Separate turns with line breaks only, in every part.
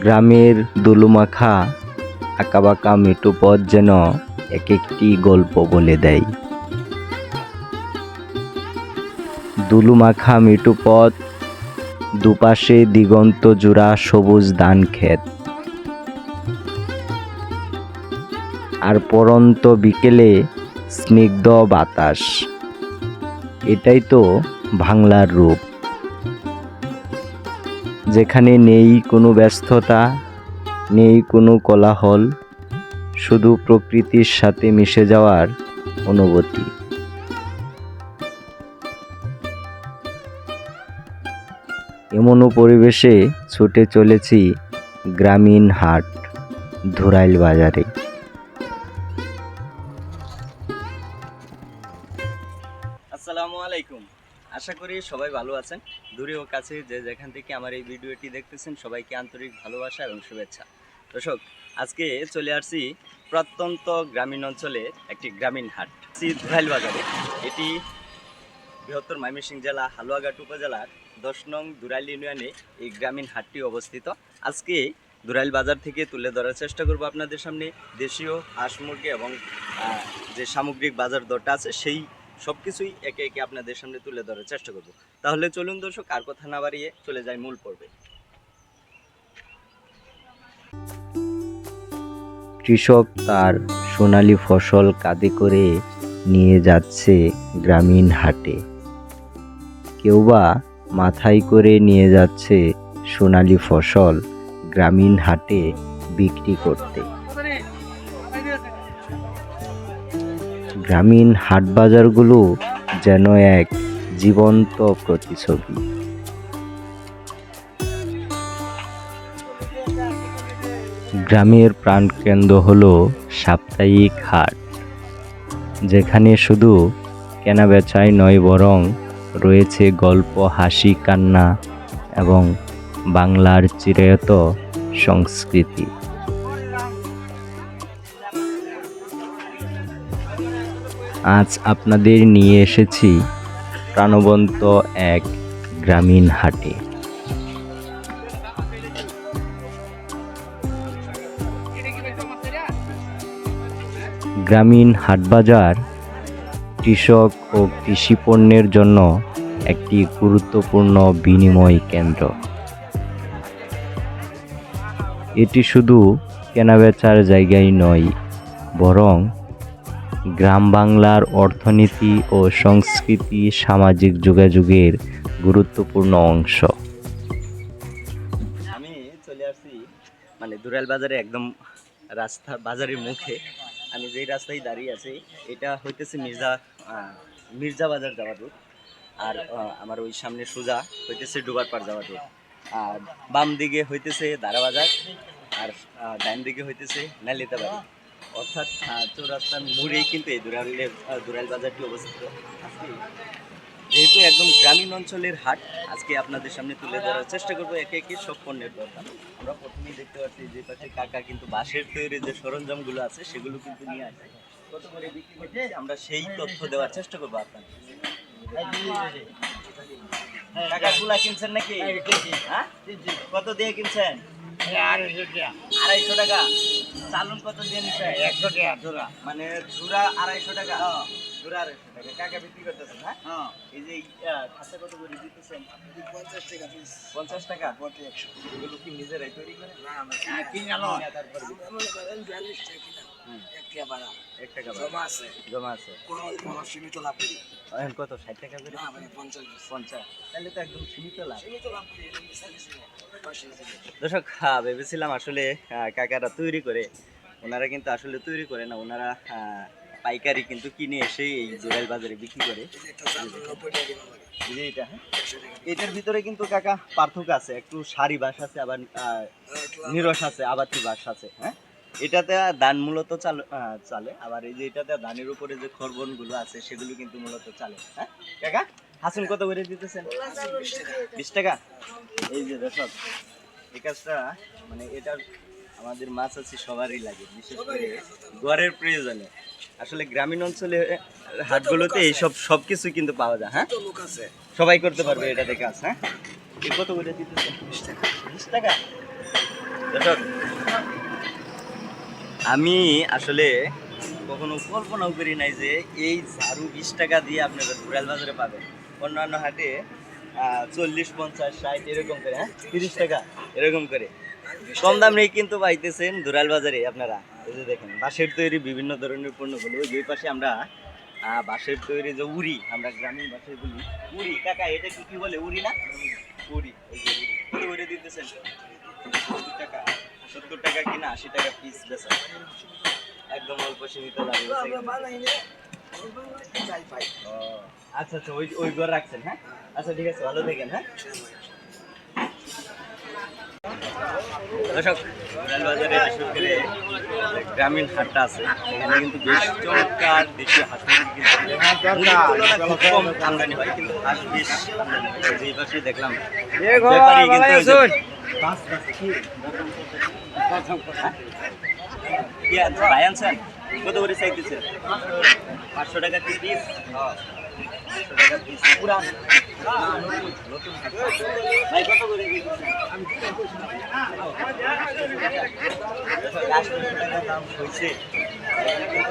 গ্রামের দুলুমাখা আঁকাবাঁকা মেটু পথ যেন এক একটি গল্প বলে দেয়। দুলুমাখা মেটু পথ দুপাশে দিগন্ত জোড়া সবুজ ধান ক্ষেত। আর পরন্ত বিকেলে স্নিগ্ধ বাতাস। এটাই তো বাংলার রূপ। যেখানে নেই কোনো ব্যস্ততা, নেই কোনো কোলাহল, শুধু প্রকৃতির সাথে মিশে যাওয়ার অনুভূতি। এমনও পরিবেশে ছুটে চলেছি গ্রামীণ হাট, ধুরাইল বাজারে। আশা করি সবাই ভালো আছেন। দূরে ও কাছে যে যেখান থেকে আমার এই ভিডিওটি দেখতেছেন, সবাইকে আন্তরিক ভালোবাসা এবং শুভেচ্ছা। দর্শক, আজকে চলে আসছি প্রত্যন্ত গ্রামীণ অঞ্চলে একটি গ্রামীণ হাট শ্রী ধুরাইল বাজারে এটি বৃহত্তর ময়মনসিংহ জেলা, হালুয়াঘাট উপজেলার দশ নং দুরাইল ইউনিয়নে এই গ্রামীণ হাটটি অবস্থিত। আজকে দুরাইল বাজার থেকে তুলে ধরার চেষ্টা করব আপনাদের সামনে। দেশীয় হাঁস মুরগি এবং যে সামগ্রিক বাজার দরটা আছে, সেই সব কিছুই একে একে আপনাদের সামনে তুলে ধরার চেষ্টা করব। তাহলে চলুন দর্শক, আর কথা না বাড়িয়ে চলে যাই মূল পর্বে। কৃষক তার সোনালী ফসল কাঁধে করে নিয়ে যাচ্ছে গ্রামীণ হাটে। কেউ বা মাথায় করে নিয়ে যাচ্ছে সোনালী ফসল গ্রামীণ হাটে বিক্রি করতে। গ্রামীণ হাট বাজারগুলো যেন এক জীবন্ত প্রতিছবি গ্রামের প্রাণকেন্দ্র হলো সাপ্তাহিক হাট, যেখানে শুধু কেনাবেচাই নয় বরং রয়েছে গল্প, হাসি, কান্না এবং বাংলার চিরায়ত সংস্কৃতি। আজ আপনাদের নিয়ে এসেছি প্রাণবন্ত এক গ্রামীণ হাটে। গ্রামীণ হাটবাজার কৃষক ও কৃষি পণ্যের জন্য একটি গুরুত্বপূর্ণ বিনিময় কেন্দ্র। এটি শুধু কেনাবেচার জায়গায় নয়, বরং গ্রাম বাংলার অর্থনীতি ও সংস্কৃতি সামাজিক যোগাযোগের গুরুত্বপূর্ণ অংশ। আমি চলে আসছি মানে দুরাইল বাজারে একদম রাস্তা বাজারের মুখে। আমি যেই রাস্তায় দাঁড়িয়ে আছি, এটা হইতেছে মির্জা মির্জা বাজার যাওয়া দূর আর আমার ওই সামনে সোজা হইতেছে ডুবার পাড় যাওয়া দূর আর বাম দিকে হইতেছে দারাবাজার, আর ডান দিকে হইতেছে নালিতা বাড়ি অর্থাৎ চৌরাস্তার মোড়েই কিন্তু এই দুরাইলের আহ, দুরাইল বাজারটি অবস্থিত। আজকে যেহেতু একদম গ্রামীণ অঞ্চলের হাট আজকে আপনাদের সামনে তুলে ধরার চেষ্টা করব একে একে সব পণ্যের দরকার আমরা প্রথমেই দেখতে পাচ্ছি যে পাশে কাকা কিন্তু বাঁশের তৈরি যে সরঞ্জামগুলো আছে সেগুলো কিন্তু নিয়ে আসে। কত করে বিক্রি করছে? আমরা সেই তথ্য দেওয়ার চেষ্টা করব আপনাদের। কাকা কুলা কিনছেন নাকি? হ্যাঁ? কত দিয়ে কিনছেন? আড়াইশো টাকা। চালন কত দিয়ে একশো টাকা জোড়া। মানে জোড়া আড়াইশো টাকা। জোড়া আড়াইশো টাকা। কাকা বিক্রি করতেছেন হ্যাঁ? এই যে আহ, কত করে দিতেছেন?
পঞ্চাশ টাকা
পঞ্চাশ টাকা?
বটে একশো
এগুলো কি নিজেরাই তৈরি করে?
কিনা
তারপর বিক্রি?
করেন বিয়াল্লিশ টাকা কিনা
হুম,
এক টাকা ভাড়া
এক টাকা
জমা আছে।
জমা আছে।
কোনো কোনো সীমিত লাভ করি।
এখন কত ষাট টাকা করে?
না মানে পঞ্চাশ
পঞ্চাশ। তাহলে তো একদম সীমিত লাভ।
সীমিত লাভ করি এটা মিশামিশি না। পাশে আছে।
দর্শক ভেবেছিলাম আসলে কাকারা তৈরি করে ওনারা কিন্তু আসলে তৈরি করে না ওনারা পাইকারি কিন্তু কিনে এসে এই জোরাইল বাজারে বিক্রি করে। এটা হ্যাঁ? এটার ভিতরে কিন্তু কাকা পার্থক্য আছে একটু সারি বাস আছে আবার নিরস আছে আবাতি বাস আছে হ্যাঁ? এটাতে ধান মূলত চাল চালে। আবার এই যে এটাতে ধানের উপরে যে খরবনগুলো আছে সেগুলো কিন্তু মূলত চালে হ্যাঁ? কাকা হাসুন কত করে দিতেছেন?
বিশ টাকা।
এই যে দর্শক এই কাজটা মানে এটা আমাদের মাছ আছে সবারই লাগে বিশেষ করে ঘরের প্রয়োজনে। আসলে গ্রামীণ অঞ্চলে হাটগুলোতে এইসব সব কিছু কিন্তু পাওয়া যায় হ্যাঁ?
আছে?
সবাই করতে পারবে এটা দেখে কাজ হ্যাঁ? কত করে দিতেছে
বিশ টাকা।
বিশ টাকা? দর্শক আমি আসলে কখনো কল্পনাও করি নাই যে এই ঝাড়ু বিশ টাকা দিয়ে আপনারা রুরাল বাজারে পাবেন। অন্যান্য হাটে চল্লিশ, পঞ্চাশ, ষাট, এরকম করে হ্যাঁ? তিরিশ টাকা, এরকম করে। কম দাম নেই কিন্তু পাইতেছেন দুরাল বাজারে আপনারা। এই যে দেখেন, বাঁশের তৈরি বিভিন্ন ধরনের পণ্যগুলো, দুই পাশে আমরা বাঁশের তৈরি যে উড়ি, আমরা গ্রামীণ ভাষায় বলি, উড়ি, কাকা, এটা কি কি বলে? উড়ি না? উড়ি উড়ি দিতেছেন। টাকা। সত্তর টাকা কিনা আশি টাকা পিস বেচা। একদম অল্প সীমিত ও, আচ্ছা আচ্ছা ওই ওই ঘর রাখছেন হ্যাঁ? আচ্ছা ঠিক আছে ভালো থাকেন হ্যাঁ? দর্শক রেল বাজারে বিশেষ করে গ্রামীণ হাটটা আছে। এখানে কিন্তু বেশ চমৎকার দেশীয় হাঁস খুব কম আমদানি হয় কিন্তু হাঁস বেশ আমদানি হয়। এই পাশে দেখলাম ব্যাপারী কিন্তু ভাই আনছেন কত করে চাইতেছেন পাঁচশো টাকা কি পিস। ভাই কত করে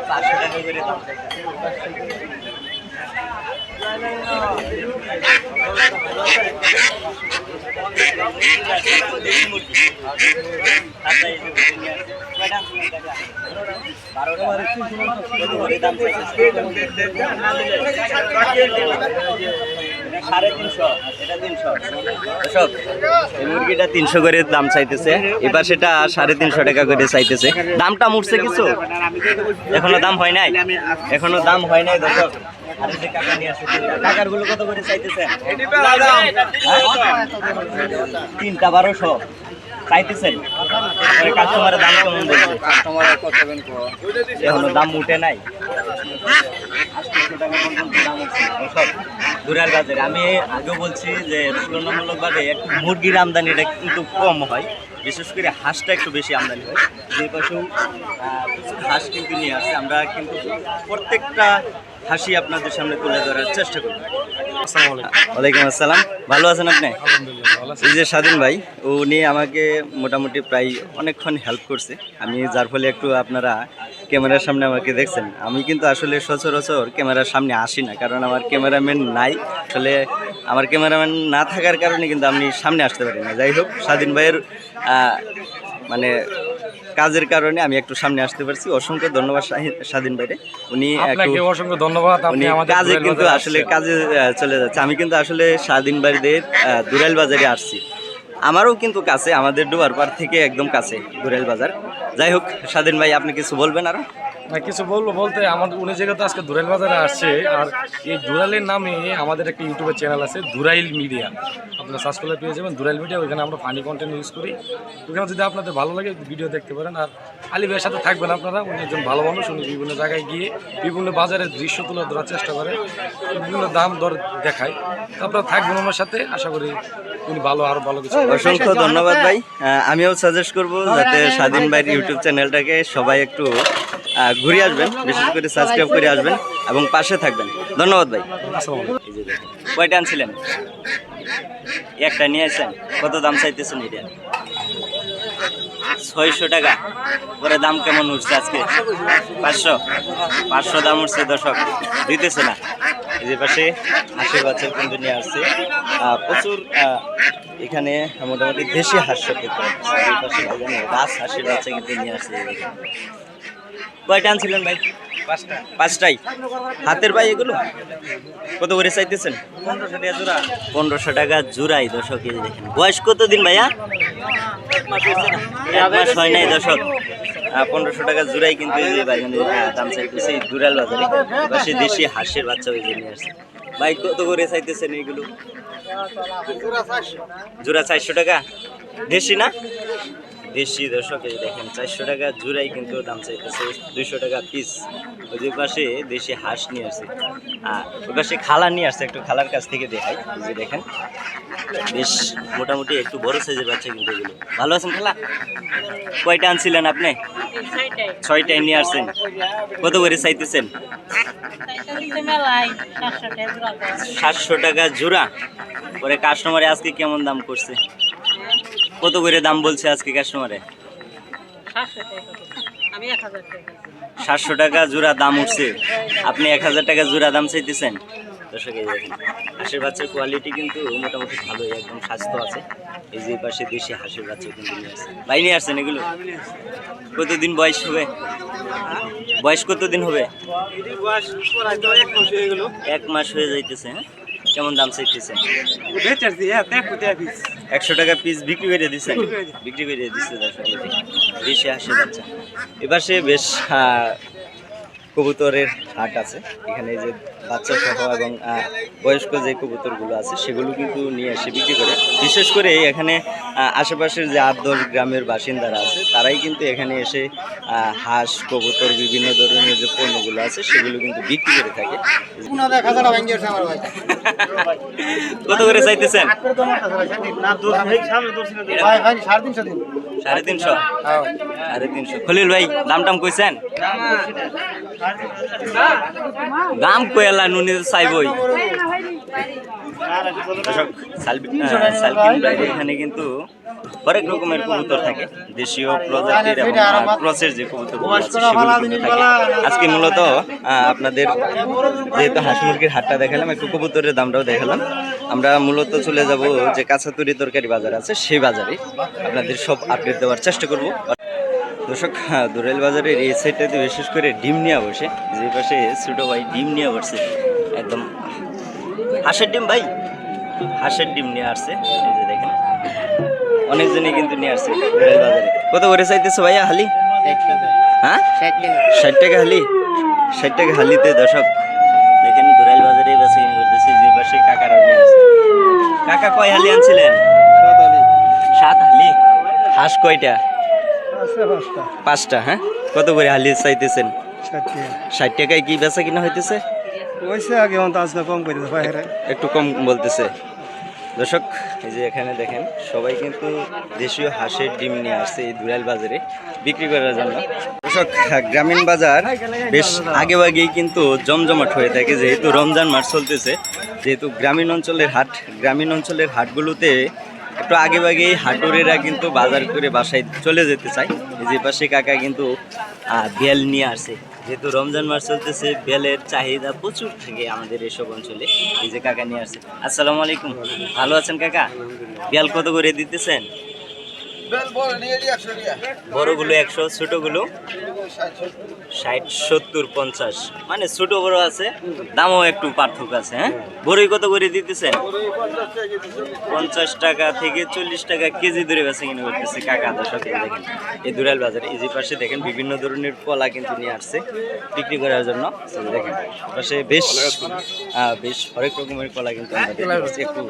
পাঁচশো টাকা করে দাম এটা তিনশো মুরগিটা তিনশো করে দাম চাইতেছে এবার সেটা সাড়ে তিনশো টাকা করে চাইতেছে দামটা উঠছে কিছু এখনও দাম হয় নাই। এখনও দাম হয় নাই, দর্শক। আর এই যে কাকা নিয়ে আসছে। কাকারগুলো কত করে চাইতেছে? হ্যাঁ? তিনটা বারোশো। চাইতেছেন? কাস্টমারের দাম কেমন বলছে? এখনও দাম উঠে নাই। দুরার বাজারে। আমি আগেও বলছি যে তুলনামূলকভাবে একটু মুরগির আমদানিটা কিন্তু কম হয়। বিশেষ করে হাঁসটা একটু বেশি আমদানি হয়। যে পাশেও হাঁস কিন্তু নিয়ে আসছে আমরা কিন্তু প্রত্যেকটা হাসি আপনাদের সামনে তুলে ধরার চেষ্টা করব। ওয়ালাইকুম আসসালাম। ভালো আছেন আপনি? এই যে স্বাধীন ভাই উনি আমাকে মোটামুটি প্রায় অনেকক্ষণ হেল্প করছে। আমি যার ফলে একটু আপনারা ক্যামেরার সামনে আমাকে দেখছেন। আমি কিন্তু আসলে সচরাচর ক্যামেরার সামনে আসি না কারণ আমার ক্যামেরাম্যান নাই। আসলে আমার ক্যামেরাম্যান না থাকার কারণে কিন্তু আমি সামনে আসতে পারি না। যাই হোক স্বাধীন ভাইয়ের মানে কাজের কারণে আমি একটু সামনে আসতে পারছি। অসংখ্য ধন্যবাদ স্বাধীন ভাইরে। উনি
অসংখ্য ধন্যবাদ
উনি কাজে কিন্তু আসলে কাজে চলে যাচ্ছে। আমি কিন্তু আসলে স্বাধীন ভাইদের দুরাইল বাজারে আসছি। আমারও কিন্তু কাছে আমাদের ডুয়ারপার থেকে একদম কাছে দুরাইল বাজার। যাই হোক স্বাধীন ভাই আপনি কিছু বলবেন আরও?
না, কিছু বলব বলতে আমাদের উনি যেহেতু আজকে দুরাইল বাজারে আসছে আর এই দুরাইলের নামে আমাদের একটা ইউটিউবের চ্যানেল আছে দুরাইল মিডিয়া আপনারা সার্চ করলে পেয়ে যাবেন দুরাইল মিডিয়া ওইখানে আমরা ফানি কন্টেন্ট ইউজ করি। ওখানে যদি আপনাদের ভালো লাগে ভিডিও দেখতে পারেন। আর আলী ভাইয়ের সাথে থাকবেন আপনারা উনি একজন ভালো মানুষ উনি বিভিন্ন জায়গায় গিয়ে বিভিন্ন বাজারের দৃশ্য তুলে ধরার চেষ্টা করে বিভিন্ন দাম দর দেখায়। তো আপনারা থাকবেন ওনার সাথে আশা করি উনি ভালো আরও ভালো কিছু
অসংখ্য ধন্যবাদ ভাই। আমিও সাজেস্ট করব যাতে স্বাধীন ভাইয়ের ইউটিউব চ্যানেলটাকে সবাই একটু ঘুরে আসবেন, বিশেষ করে সাবস্ক্রাইব করে আসবেন এবং পাশে থাকবেন। ধন্যবাদ ভাই। কয়টা আনছিলেন? একটা নিয়ে আসেন, কত দাম চাইতেছেন এটা? ছয়শো টাকা। পরে দাম কেমন উঠছে আজকে? পাঁচশো? পাঁচশো দাম উঠছে দর্শক, দিতেছে না। এই যে পাশে হাঁসের বাচ্চা কিন্তু নিয়ে আসছে। প্রচুর এখানে মোটামুটি দেশি হাঁস এই পাশে রাস হাঁসের বাচ্চা কিন্তু নিয়ে আসছে। কয়টা আনছিলেন ভাই? পাঁচটা। পাঁচটাই। হাতের ভাই এগুলো? কত করে চাইতেছেন? পনেরোশো টাকা জোড়া। পনেরোশো টাকা জোড়াই দর্শক এই দেখেন। বয়স কত দিন ভাইয়া? এক মাস হয় নাই দর্শক। পনেরোশো টাকা জোড়াই কিন্তু এই যে ভাই দাম চাইতেছে এই দুরাল বাজারে। পাশে দেশি হাঁসের বাচ্চা ওই যে নিয়ে আসছে। ভাই কত করে চাইতেছেন এইগুলো জোড়া চারশো টাকা। দেশি না? দেশি দর্শক এই দেখেন, চারশো টাকা জোড়াই কিন্তু দাম চাইতেছে, দুইশো টাকা পিস ওই পাশে দেশি হাঁস নিয়ে আসছে। আর ওই পাশে খালা নিয়ে আসছে, একটু খালার কাছ থেকে দেখাই যে দেখেন। বেশ মোটামুটি একটু বড় সাইজের বাচ্চা কিন্তু এগুলো। ভালো আছেন খালা? কয়টা আনছিলেন আপনি?
ছয়টায়
নিয়ে আসছেন। কত করে চাইতেছেন।
সাতশো টাকা জোড়া।
পরে কাস্টমারে আজকে কেমন দাম করছে? কত করে দাম বলছে আজকে কাস্টমারে
সাতশো টাকা
জোড়া দাম উঠছে। আপনি এক হাজার টাকা জোড়া দাম চাইতেছেন? দর্শক এই দেখেন হাঁসের বাচ্চার কোয়ালিটি কিন্তু মোটামুটি ভালোই একদম স্বাস্থ্য আছে। এই যে পাশে দেশি হাঁসের বাচ্চা কিন্তু নিয়ে আসছে। ভাই নিয়ে আসছেন এগুলো? কতদিন বয়স হবে? বয়স কতদিন হবে? এক মাস হয়ে যাইতেছে হ্যাঁ? কেমন দাম চাইতেছেন? একশো টাকা পিস বিক্রি করে দিচ্ছেন বিক্রি করে দিচ্ছে আসে যাচ্ছে এবার সে বেশ কবুতরের হাট আছে। এখানে যে বাচ্চা সহ এবং বয়স্ক যে কবুতরগুলো আছে সেগুলো কিন্তু নিয়ে এসে বিক্রি করে। বিশেষ করে এখানে আশেপাশের যে আট দশ গ্রামের বাসিন্দারা আছে তারাই কিন্তু এখানে এসে হাঁস কবুতর বিভিন্ন ধরনের যে পণ্যগুলো আছে সেগুলো কিন্তু বিক্রি করে থাকে। কত করে চাইতেছেন? সাড়ে তিনশো? সাড়ে তিনশো। খলিল ভাই দাম টাম কইছেন? দাম কইলা নুনি চাইবই। এখানে কিন্তু হরেক রকমের কবুতর থাকে। দেশীয় প্রজাতির এবং ক্রসের যে কবুতর আজকে মূলত আপনাদের যেহেতু হাঁস মুরগির হাটটা দেখালাম একটু কবুতরের দামটাও দেখালাম। আমরা মূলত চলে যাব যে কাঁচাতুরি তরকারি বাজার আছে সেই বাজারে। আপনাদের সব আপডেট দেওয়ার চেষ্টা করব। দর্শক হ্যাঁ, দুরাইল বাজারের এই সাইডটাতে বিশেষ করে ডিম নিয়ে বসে। যে পাশে ছোটো ভাই ডিম নিয়ে বসছে। একদম হাঁসের ডিম ভাই? হাঁসের ডিম নিয়ে আসছে। এই যে দেখেন। অনেকজনই কিন্তু নিয়ে আসছে দুরাইল বাজারে। কত করে চাইতেছো ভাইয়া হালি? হ্যাঁ? ষাট টাকা হালি? ষাট টাকা হালিতে দর্শক দেখেন দুরাইল বাজারে বেশি কিনে করতেছে যে পাশে কাকারাও নিয়ে আসছে কাকা কয় হালি আনছিলেন? সাত হালি। হাঁস কয়টা? পাঁচটা। হ্যাঁ? কত করে হালি চাইতেছেন? ষাট টাকায় কি বেচা কিনা হইতেছে?
আগে কম করে
একটু কম বলতেছে। দর্শক এই যে এখানে দেখেন সবাই কিন্তু দেশীয় হাঁসের ডিম নিয়ে আসছে এই দুরাইল বাজারে বিক্রি করার জন্য। দর্শক গ্রামীণ বাজার বেশ আগে আগেই কিন্তু জমজমাট হয়ে থাকে যেহেতু রমজান মাস চলতেছে। যেহেতু গ্রামীণ অঞ্চলের হাট, গ্রামীণ অঞ্চলের হাটগুলোতে একটু আগে আগেই হাটুরেরা কিন্তু বাজার করে বাসায় চলে যেতে চায়। যে পাশে কাকা কিন্তু বেল নিয়ে আসে। যেহেতু রমজান মাস চলতেছে, বেলের চাহিদা প্রচুর থাকে আমাদের এসব অঞ্চলে। এই যে কাকা নিয়ে আসে। আসসালামু আলাইকুম। ভালো আছেন কাকা? বেল কত করে দিতেছেন? বড়গুলো একশো ষাট, সত্তর, পঞ্চাশ। মানে বড় আছে, দামও একটু পার্থক্য আছে হ্যাঁ? বড়ই কত করে দিতেছেন পঞ্চাশ টাকা থেকে চল্লিশ টাকা কেজি ধরে বেছে কিনে করতেছে কাকা, দর্শক, এই দেখেন, এই দুরাল বাজারে, এই যে পাশে দেখেন, বিভিন্ন ধরনের কলা কিন্তু নিয়ে আসছে বিক্রি করার জন্য। দেখেন পাশে বেশ বেশ হরেক রকমের কলা কিন্তু আমরা। একটু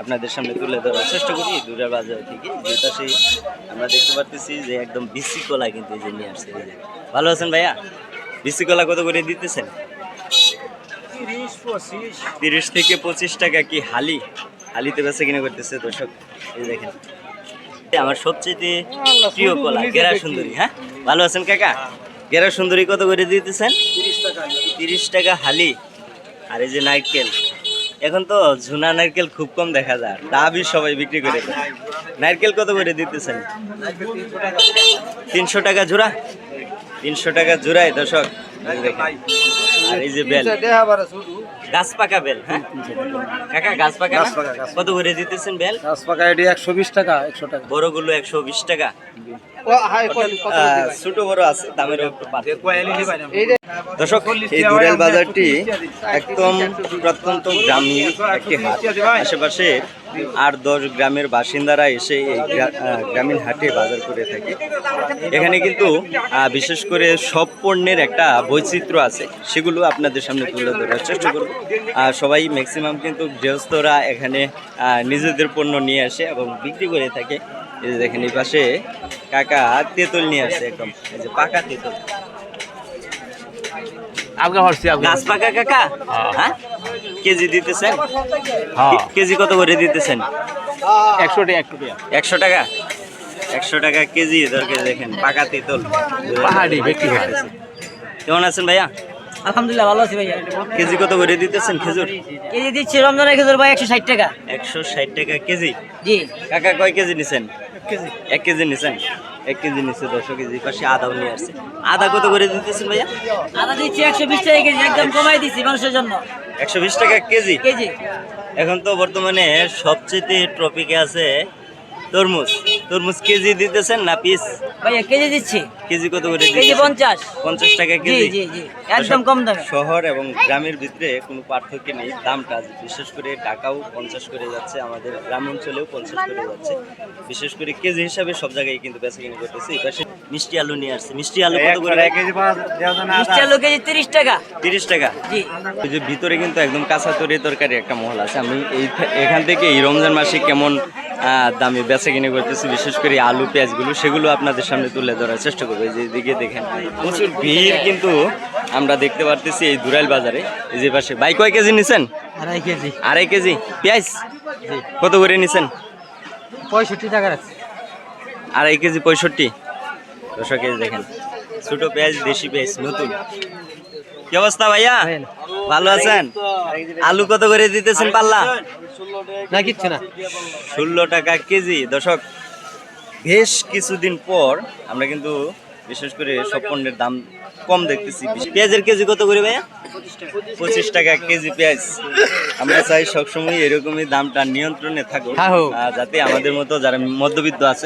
আপনাদের সামনে তুলে ধরার চেষ্টা করি দুরাল বাজার থেকে। যে পাশে আমরা দেখতে পাচ্ছি যে একদম বিসি কলা কিন্তু এই যে নিয়ে আসছে। ভালো আছেন ভাইয়া? বিসি কলা কত করে দিতেছেন? তিরিশ থেকে পঁচিশ টাকা কি হালি? হালিতে বেচা কিনা করতেছে দর্শক এই দেখেন। আমার সবচেয়ে প্রিয় কলা গেরা সুন্দরী হ্যাঁ? ভালো আছেন কাকা? গেরা সুন্দরী কত করে দিতেছেন? তিরিশ টাকা। হালি। আর এই যে নারকেল এখন তো ঝুনা নারকেল খুব কম দেখা যায়। ডাবই সবাই বিক্রি করে নারকেল কত করে দিতেছেন? তিনশো টাকা জোড়া তিনশো টাকা জোড়ায় দর্শক। আর এই যে বেল। গাছ পাকা বেল হ্যাঁ? কাকা গাছ পাকা কত করে দিতেছেন বেল?
গাছ পাকা এটি একশো বিশ টাকা একশো টাকা।
বড়গুলো একশো বিশ টাকা। ছোট বড় আছে দর্শক এই দুরেল বাজারটি একদম প্রত্যন্ত গ্রামীণ একটি হাট। আশেপাশে আট দশ গ্রামের বাসিন্দারা এসে এই গ্রামীণ হাটে বাজার করে থাকে। এখানে কিন্তু আহ, বিশেষ করে সব পণ্যের একটা বৈচিত্র্য আছে। সেগুলো আপনাদের সামনে তুলে ধরার চেষ্টা করব। আহ, সবাই ম্যাক্সিমাম কিন্তু গৃহস্থরা এখানে আহ, নিজেদের পণ্য নিয়ে আসে এবং বিক্রি করে থাকে। এই যে দেখেন এই পাশে কাকা তেঁতুল নিয়ে আসে একদম। এই যে পাকা তেঁতুল।
আলগা মারছি
গাছ পাকা কাকা? হ্যাঁ। কেজি দিতেছেন?
হ্যাঁ।
কেজি কত করে দিতেছেন?
একশো টাকা একশো টাকা।
একশো টাকা? কেজি দরকার দেখেন পাকা তেঁতুল।
পাহাড়ি বিক্রি
কেমন আছেন ভাইয়া?
আলহামদুলিল্লাহ ভালো আছি ভাইয়া।
কেজি কত করে দিতেছেন খেজুর?
কেজি দিচ্ছি রমজানের খেজুর ভাই একশো ষাট টাকা।
একশো ষাট টাকা কেজি?
জি।
কাকা কয় কেজি নিছেন? এক কেজি। নিছেন? এক কেজি নিচ্ছে দশশো কেজি পাশে আদাও নিয়ে আসছে। আদা কত করে দিতেছেন ভাইয়া?
আদা দিচ্ছি একশো বিশ টাকা কেজি একদম কমাই দিচ্ছি মানুষের জন্য।
একশো বিশ টাকা কেজি?
কেজি।
এখন তো বর্তমানে সবচেয়ে ট্রপিকে আছে তরমুজ। তরমুজ কেজি দিতেছেন না পিস
ভাইয়া কেজি দিচ্ছি।
কেজি কত করে
কেজি পঞ্চাশ।
পঞ্চাশ টাকা কেজি।
জি জি একদম কম দামে।
শহর এবং গ্রামের ভিতরে কোনো পার্থক্য নেই। দামটা বিশেষ করে ঢাকাও পঞ্চাশ করে যাচ্ছে আমাদের গ্রাম অঞ্চলেও পঞ্চাশ করে যাচ্ছে। বিশেষ করে কেজি হিসাবে সব জায়গায় কিন্তু বেচা কিনে করতেছে। এই পাশে মিষ্টি আলু নিয়ে আসছে। মিষ্টি আলু কত করে
মিষ্টি আলু কেজি তিরিশ টাকা।
তিরিশ টাকা?
জি।
যে ভিতরে কিন্তু একদম কাঁচা তরি তরকারি একটা মহল আছে। আমি এই এখান থেকে এই রমজান মাসে কেমন দামে বেচা কিনে করতেছি বিশেষ করে আলু পেঁয়াজগুলো সেগুলো আপনাদের সামনে তুলে ধরার চেষ্টা করব। যে দিকে দেখেন প্রচুর ভিড় কিন্তু আমরা দেখতে পারতেছি এই দুরাইল বাজারে। এই যে পাশে ভাই কয় কেজি নিছেন?
আড়াই কেজি।
আড়াই কেজি। পেঁয়াজ? কত করে নিছেন?
পঁয়ষট্টি টাকা আছে
আড়াই কেজি পঁয়ষট্টি। দশো কেজি দেখেন ছোট পেঁয়াজ দেশি পেঁয়াজ নতুন। কি অবস্থা ভাইয়া? ভালো আছেন? আলু কত করে দিতেছেন পাল্লা?
না কিচ্ছু না।
ষোলো টাকা কেজি। দর্শক বেশ কিছুদিন পর আমরা কিন্তু বিশেষ করে সব পণ্যের দাম কম দেখতেছি। পেঁয়াজের কেজি কত করে ভাইয়া? পঁচিশ টাকা কেজি পেঁয়াজ। আমরা চাই সবসময় এরকমই দামটা নিয়ন্ত্রণে থাকুক। যাতে আমাদের মতো যারা মধ্যবিত্ত আছে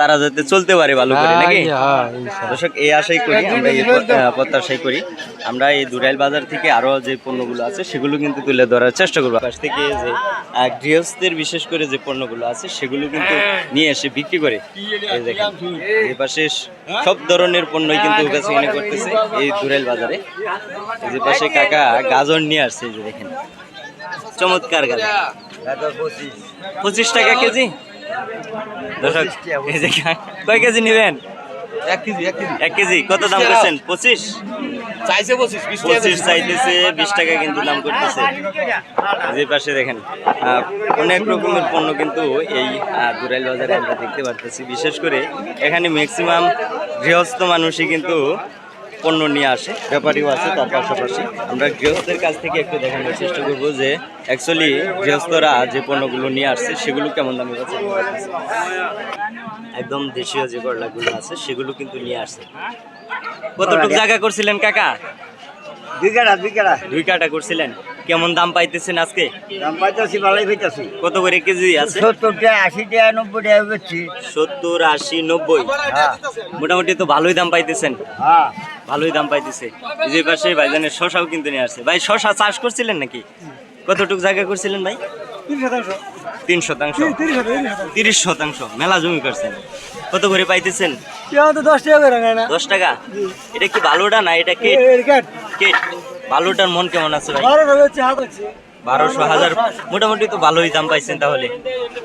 তারা যাতে চলতে পারে ভালো করে নাকি? দর্শক এই আশাই করি আমরা এই প্রত্যাশাই করি। আমরা এই দুরাইল বাজার থেকে আরও যে পণ্যগুলো আছে সেগুলো কিন্তু তুলে ধরার চেষ্টা করব। পাশ থেকে যে গৃহস্থের বিশেষ করে যে পণ্যগুলো আছে সেগুলো কিন্তু নিয়ে এসে বিক্রি করে। এই দেখেন এই পাশে সব ধরনের পণ্যই কিন্তু বেচা কিনে করতেছে এই ধুরেল বাজারে। এই যে পাশে কাকা গাজর নিয়ে আসছে যে দেখেন। চমৎকার গাজর। পঁচিশ। টাকা কেজি? দর্শক কয় কেজি নেবেন?
এক কেজি
কত দাম করছেন? পঁচিশ?
চাইছে পঁচিশ
পঁচিশ চাইতেছে বিশ টাকা কিন্তু দাম করতেছে। যে পাশে দেখেন অনেক রকমের পণ্য কিন্তু এই আহ, দুরাইল বাজারে আমরা দেখতে পারতেছি। বিশেষ করে এখানে ম্যাক্সিমাম গৃহস্থ মানুষই কিন্তু পণ্য নিয়ে আসে ব্যাপারীও আছে তার পাশাপাশি। আমরা গৃহস্থের কাছ থেকে একটু দেখানোর চেষ্টা করব যে অ্যাকচুয়ালি গৃহস্থরা যে পণ্যগুলো নিয়ে আসছে সেগুলো কেমন দামে। একদম দেশীয় যে করলাগুলো আছে সেগুলো কিন্তু নিয়ে আসছে। কতটুকু জায়গা করছিলেন কাকা?
দুই কাটা দুই কাটা
দুই কাটা করছিলেন। কেমন দাম পাইতেছেন আজকে?
দাম পাইতেছি ভালোই পাইতেছি।
কত করে কেজি আছে?
সত্তর টাকা আশি টাকা নব্বই টাকা বেচছি।
সত্তর আশি নব্বই।
হ্যাঁ।
মোটামুটি তো ভালোই দাম পাইতেছেন।
হ্যাঁ।
ভালোই দাম পাইতেছে। এই যে পাশে ভাইজানের শশাও কিন্তু নিয়ে আসছে। ভাই শশা চাষ করছিলেন নাকি? কতটুকু জায়গা করছিলেন ভাই? তিন শতাংশ তিরিশ শতাংশ। মেলা জমি করছেন। কত করে পাইতেছেন?
দশ টাকা
দশ টাকা? এটা কি ভালোটা না এটা কেট? কেট। ভালোটার মন কেমন আছে ভাই? বারোশো হাজার। মোটামুটি তো ভালোই দাম পাইছেন তাহলে।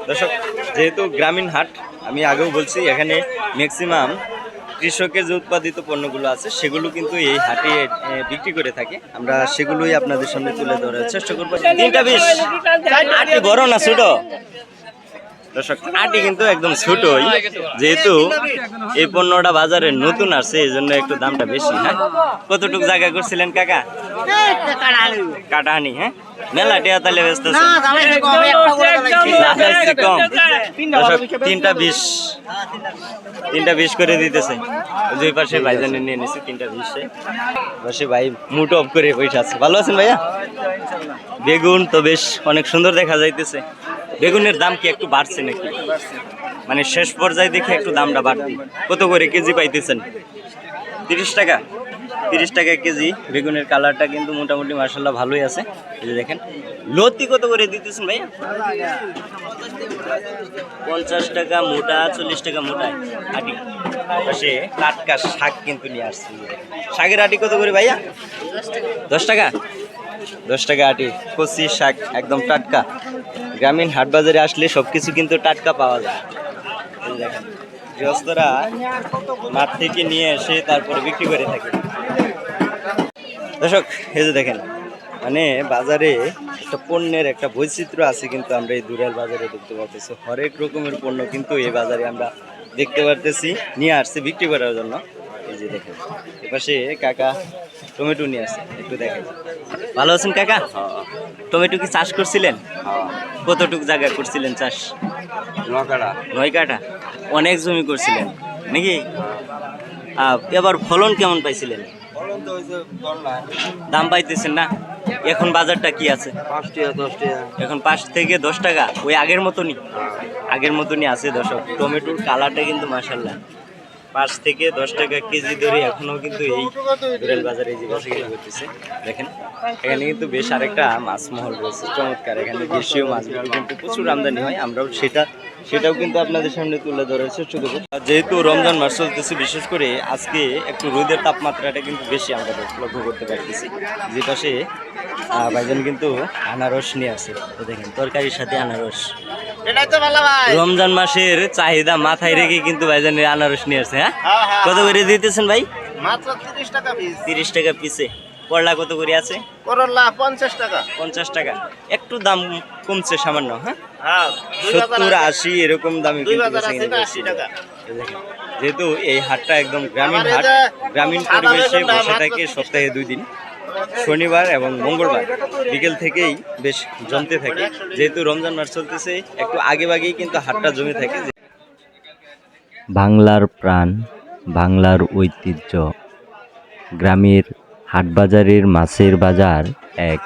দর্শক যেহেতু গ্রামীণ হাট আমি আগেও বলছি এখানে ম্যাক্সিমাম কৃষকের যে উৎপাদিত পণ্যগুলো আছে, সেগুলো কিন্তু এই হাটে বিক্রি করে থাকে। আমরা সেগুলোই আপনাদের সামনে তুলে ধরার চেষ্টা করব। তিনটা বিশ। বড় না ছোট দর্শক, আটি কিন্তু একদম ছোটই, যেহেতু এই পণ্যটা বাজারে নতুন আসছে এই জন্য একটু দামটা বেশি হ্যাঁ? কতটুকু জায়গা করছিলেন কাকা? কাটাহানি হ্যাঁ? মেলা টিয়া তিনটা তিনটা করে দিতেছে। দুই পাশে তিনটা ভাই অফ করে আছে। ভালো আছেন ভাইয়া? বেগুন তো বেশ অনেক সুন্দর দেখা যাইতেছে। বেগুনের দাম কি একটু বাড়ছে নাকি? মানে শেষ পর্যায়ে দেখে একটু দামটা বাড়তি কত করে কেজি পাইতেছেন? তিরিশ টাকা। তিরিশ টাকা কেজি। বেগুনের কালারটা কিন্তু মোটামুটি মার্শাল্লাহ ভালোই আছে। এই দেখেন। লতি কত করে দিতেছেন ভাইয়া? পঞ্চাশ টাকা মোটা, চল্লিশ টাকা মোটায় আটি সে টাটকা শাক কিন্তু নিয়ে আসছে। শাকের আটি কত করে ভাইয়া? দশ টাকা। দশ টাকা আটি কচি শাক একদম টাটকা। গ্রামীণ হাট বাজারে আসলে সব কিছু কিন্তু টাটকা পাওয়া যায়। গৃহস্থরা মাঠ থেকে নিয়ে এসে তারপরে বিক্রি করে থাকে। দর্শক, এই যে দেখেন মানে বাজারে একটা পণ্যের একটা বৈচিত্র্য আছে কিন্তু আমরা এই দুরাল বাজারে দেখতে পাচ্ছি হরেক রকমের পণ্য কিন্তু এই বাজারে আমরা দেখতে পারতেছি, নিয়ে আসছে বিক্রি করার জন্য। এই যে দেখেন, এপাশে কাকা টমেটো নিয়ে আসছে, একটু দেখেন ভালো আছেন কাকা? টমেটো কি চাষ করছিলেন? কতটুকু জায়গা করছিলেন চাষ? নয় কাটা অনেক জমি করছিলেন নাকি? এবার ফলন কেমন পাইছিলেন? দাম পাইতেছেন না? এখন বাজারটা কি আছে? এখন পাঁচ থেকে দশ টাকা? ওই আগের মতনই? আগের মতনই আছে দর্শক। টমেটোর কালারটা কিন্তু মাসাল্লাহ পাঁচ থেকে দশ টাকা কেজি ধরে এখনও কিন্তু এই রুরাল বাজারে যে কিনা করতেছে। দেখেন, এখানে কিন্তু বেশ আরেকটা মাছ মহল রয়েছে, চমৎকার। এখানে দেশীয় মাছগুলো কিন্তু প্রচুর আমদানি হয়, আমরাও সেটা, সেটাও কিন্তু আপনাদের সামনে তুলে চেষ্টা করব যেহেতু রমজান মাস চলতেছে, বিশেষ করে আজকে একটু রোদের তাপমাত্রাটা কিন্তু বেশি আমরা লক্ষ্য করতে পারতেছি। যে পাশে ভাইজান কিন্তু আনারস নিয়ে আসে দেখেন, তরকারির সাথে আনারস। রমজান মাসের চাহিদা মাথায় রেখে কিন্তু ভাইজানের আনারস নিয়ে আসছে হ্যাঁ? কত করে দিতেছেন ভাই?
মাত্র তিরিশ টাকা পিস
তিরিশ টাকা পিসে করলা কত করে আছে?
করল্লা পঞ্চাশ টাকা।
পঞ্চাশ টাকা। একটু দাম কমছে সামান্য হ্যাঁ?
হ্যাঁ
সত্তর আশি এরকম দামে
দুই
কিন্তু
বাজার
বেচা
আছে
কিনা
না,
করছে।
80 টাকা।
এই দেখেন, যেহেতু এই হাটটা একদম গ্রামীণ হাট গ্রামীণ পরিবেশে বসে থাকে সপ্তাহে দুই দিন। শনিবার এবং মঙ্গলবার বিকেল থেকেই বেশ জমতে থাকে। যেহেতু রমজান মাস চলতেছে, একটু আগে আগেই কিন্তু হাটটা জমে থাকে।
বাংলার প্রাণ, বাংলার ঐতিহ্য, গ্রামের হাটবাজারের মাছের বাজার এক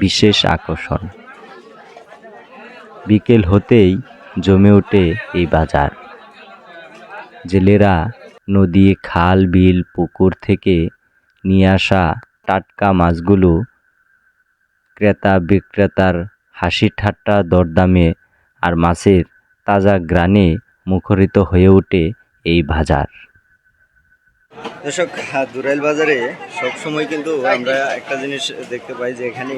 বিশেষ আকর্ষণ। বিকেল হতেই জমে ওঠে এই বাজার। জেলেরা নদী খাল, বিল, পুকুর থেকে নিয়ে আসা টাটকা মাছগুলো ক্রেতা বিক্রেতার হাসি ঠাট্টা দরদামে আর মাছের তাজা গ্রানে মুখরিত হয়ে ওঠে এই বাজার।
দর্শক দুরাইল বাজারে সবসময় কিন্তু আমরা একটা জিনিস দেখতে পাই যে এখানে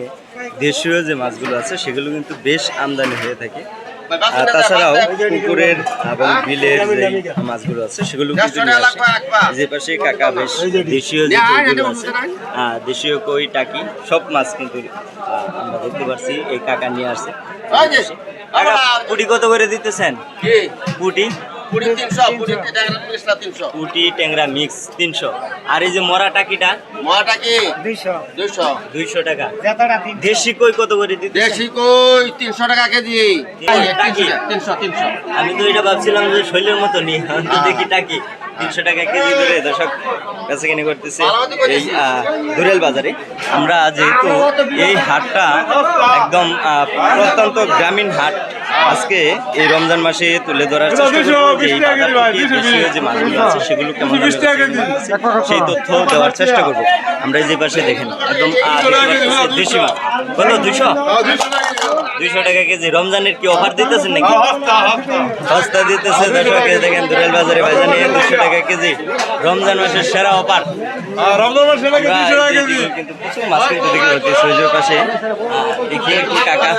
দেশীয় যে মাছগুলো আছে, সেগুলো কিন্তু বেশ আমদানি হয়ে থাকে। তাছাড়াও পুকুরের এবং বিলের যে মাছগুলো আছে সেগুলো কিন্তু নিয়ে আসে। যে পাশে কাকা বেশ দেশীয় যে কইগুলো আছে আহ, দেশীয় কই টাকি সব মাছ কিন্তু আমরা দেখতে পাচ্ছি এই কাকা নিয়ে আসছে পুটি কত করে দিতেছেন? পুটি? পুটি ট্যাংরা মিক্স তিনশো। আর এই যে মরা টাকিটা?
দুইশো।
দুইশো। টাকা। দেশি কই কত করে দিতে
দেশি কই? তিনশো টাকা কেজি। তিনশো তিনশো
আমি তো এটা ভাবছিলাম যে শৈলের মতো নি দেখি টাকি। তিনশো টাকা কেজি ধরে দর্শক কাছে কিনে করতেছে এই দুরেল বাজারে। আমরা যেহেতু এই হাটটা একদম আহ, প্রত্যন্ত গ্রামীণ হাট আজকে এই রমজান মাসে তুলে ধরার চেষ্টা করব যে এই বাজার থেকে দেশীয় যে মাছগুলো আছে সেগুলো কেমন সেই তথ্য দেওয়ার চেষ্টা করব। আমরা এই যে পাশে দেখেন একদম দেশি মাছ কত দুইশো? দুইশো টাকা কেজি রমজানের কি অফার দিতেছেন নাকি? সস্তা দিতেছে দর্শক দেখেন দুরেল বাজারে বাজারে দুশো টাকা কেজি। রমজান মাসের সেরা অফার কিন্তু প্রচুর মাছ কিন্তু দেখতে পাচ্ছি সূর্যের পাশে। দেখি একটু কাকা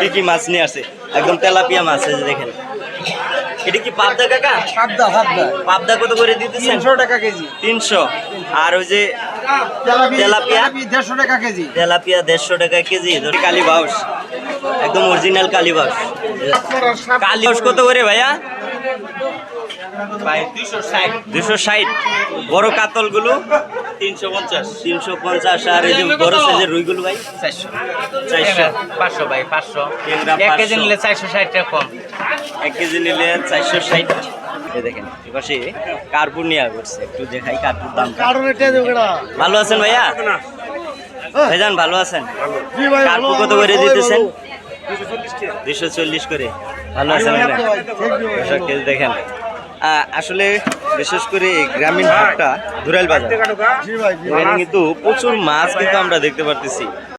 কি কি মাছ নিয়ে আসে। একদম তেলাপিয়া মাছ এই যে দেখেন। এটা কি পাবদা কাকা?
পাবদা পাবদা।
পাবদা কত করে দিতেছেন?
তিনশো টাকা কেজি।
তিনশো। আর ওই যে তেলাপিয়া
দেড়শো টাকা কেজি।
তেলাপিয়া দেড়শো টাকা কেজি। ধরি কালী বাউস একদম অরিজিনাল কালী বাউস কালী বাউস কত করে ভাইয়া? দুশো ষাট। বড় কাতলগুলো তিনশো পঞ্চাশ। তিনশো পঞ্চাশ আর এই যে বড় সাইজের রুইগুলো ভাই? চারশো। চারশো।
পাঁচশো ভাই পাঁচশো। এক কেজি নিলে চারশো ষাট টাকা কম।
এক কেজি নিলে চারশো ষাট। এই দেখেন এপাশে কার্পুর নিয়ে করছে। একটু দেখাই কার্পুর দাম। ভালো আছেন ভাইয়া? ভাইজান ভালো আছেন? কার্পু কত করে দিতেছেন? দুশো চল্লিশ করে। ভালো আছেন ভাইয়া? দেখেন আসলে বিশেষ করে এই গ্রামীণ হাটটা ধুরাইল বাজার। কিন্তু প্রচুর মাছ কিন্তু আমরা দেখতে পারতেছি।